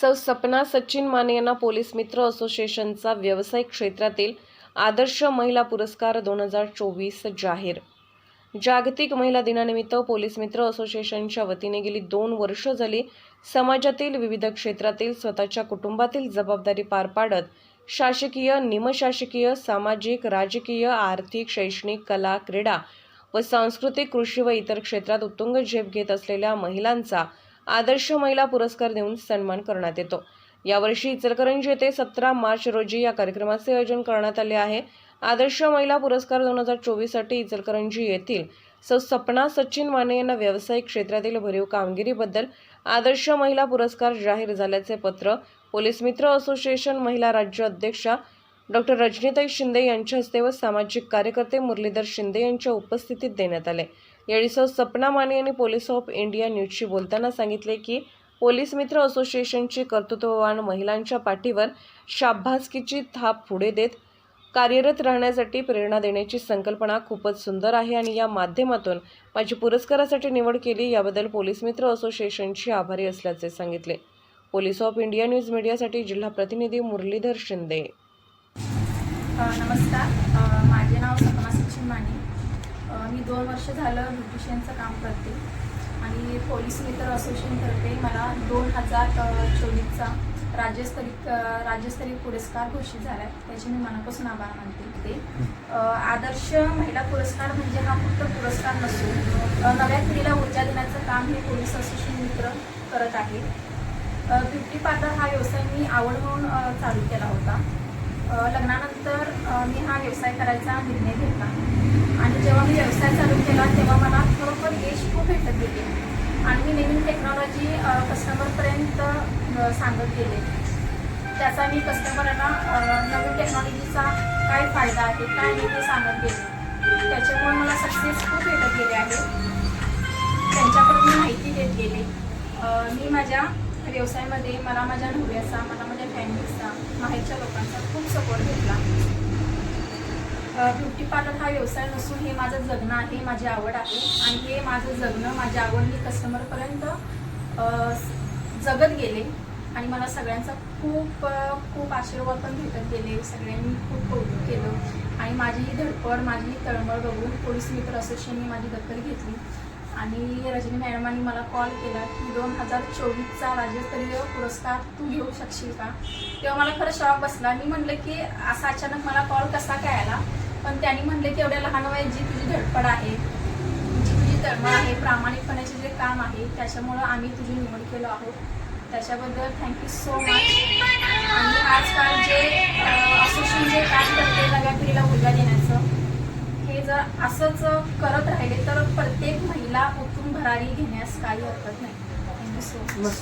सौ सपना सचिन माने यांना पोलीस मित्र असोसिएशनचा व्यावसायिक क्षेत्रातील आदर्श महिला पुरस्कार दोन हजार चोवीस जाहीर. जागतिक महिला दिनानिमित्त पोलीस मित्र असोसिएशनच्या वतीने गेली दोन वर्ष झाली समाजातील विविध क्षेत्रातील स्वतःच्या कुटुंबातील जबाबदारी पार पाडत शासकीय निमशासकीय सामाजिक राजकीय आर्थिक शैक्षणिक कला क्रीडा व सांस्कृतिक कृषी व इतर क्षेत्रात उत्तुंग झेप घेत असलेल्या महिलांचा आदर्श महिला पुरस्कार देऊन सन्मान करण्यात येतो. यावर्षी इचलकरंजी येथे सतरा मार्च रोजी या कार्यक्रमाचे आयोजन करण्यात आले आहे. आदर्श महिला पुरस्कार दोन हजार चोवीससाठी इचलकरंजी येथील सौ सपना सचिन माने यांना व्यावसायिक क्षेत्रातील भरीव कामगिरीबद्दल आदर्श महिला पुरस्कार जाहीर झाल्याचे पत्र पोलीस मित्र असोसिएशन महिला राज्य अध्यक्षा डॉक्टर रजनीताई शिंदे यांच्या हस्ते व सामाजिक कार्यकर्ते मुरलीधर शिंदे यांच्या उपस्थितीत देण्यात आले. यावेळी सौ सपना माने यांनी पोलीस ऑफ इंडिया न्यूजशी बोलताना सांगितले की पोलीस मित्र असोसिएशनची कर्तृत्ववान महिलांच्या पाठीवर शाभासकीची थाप पुढे देत कार्यरत राहण्यासाठी प्रेरणा देण्याची संकल्पना खूपच सुंदर आहे आणि या माध्यमातून माझी पुरस्कारासाठी निवड केली याबद्दल पोलीस मित्र असोसिएशनची आभारी असल्याचे सांगितले. पोलीस ऑफ इंडिया न्यूज मीडियासाठी जिल्हा प्रतिनिधी मुरलीधर शिंदे. नमस्कार. माझे नाव सपना सचिन माने. मी दोन वर्ष झालं ब्युटिशियनचं काम करते आणि पोलीस मित्र असोसिएशनतर्फे मला दोन हजार चोवीसचा राज्यस्तरीय राज्यस्तरीय पुरस्कार घोषित झाला आहे त्याचे मी मनापासून आभार मानते. ते आदर्श महिला पुरस्कार म्हणजे हा फक्त पुरस्कार नसून नव्या पिढीला ऊर्जा देण्याचं काम हे पोलीस असोसिएशन मित्र करत आहे. ब्युटी पार्लर हा व्यवसाय मी आवड म्हणून चालू केला होता. लग्नानंतर मी हा व्यवसाय करायचा निर्णय घेतला. आणि जेव्हा मी व्यवसाय चालू केला तेव्हा मला खरोखर यश खूप भेटत गेले. आणि मी नवीन टेक्नॉलॉजी कस्टमरपर्यंत सांगत गेले. त्याचा मी कस्टमरांना नवीन टेक्नॉलॉजीचा काय फायदा आहे काय नाही ते सांगत गेले. त्याच्यामुळे मला सक्सेस खूप भेटत गेले आहे. त्यांच्याकडून माहिती देत गेले. मी माझ्या व्यवसायामध्ये मला माझ्या नवऱ्याचा मला माझ्या फॅमिलीचा बाहेरच्या लोकांचा खूप सपोर्ट भेटला. ब्युटी पार्लर हा व्यवसाय नसून हे माझं जगणं आहे माझी आवड आहे. आणि हे माझं जगणं माझी आवड मी कस्टमरपर्यंत जगत गेले. आणि मला सगळ्यांचा खूप खूप आशीर्वाद पण भेटत गेले. सगळ्यांनी खूप कौतुक केलं. आणि माझी ही धडपड माझी ही तळमळ बघून पोलीस मित्र असोसिएशनने माझी दखल घेतली. आणि रजनी मॅडमांनी मला कॉल केला की दोन हजार चोवीसचा राज्यस्तरीय पुरस्कार तू घेऊ शकशील का? तेव्हा मला खरं शॉक बसला. मी म्हणलं की असा अचानक मला कॉल कसा काय आला? पण त्यांनी म्हणले की एवढ्या लहान वयात जी तुझी धडपड आहे. जी तुझी तळमळ आहे. प्रामाणिकपणाचे जे काम आहे त्याच्यामुळं आम्ही तुझी निवड केलो आहोत. त्याच्याबद्दल थँक्यू सो मच आणि आजकाल जे असोसिएशन जे काम करते नव्या पिढीला मुलगा देण्याचं हे जर असंच करत राहिले तर प्रत्येक महिला उठून भरारी घेण्यास काही हरकत नाही. Thank you so much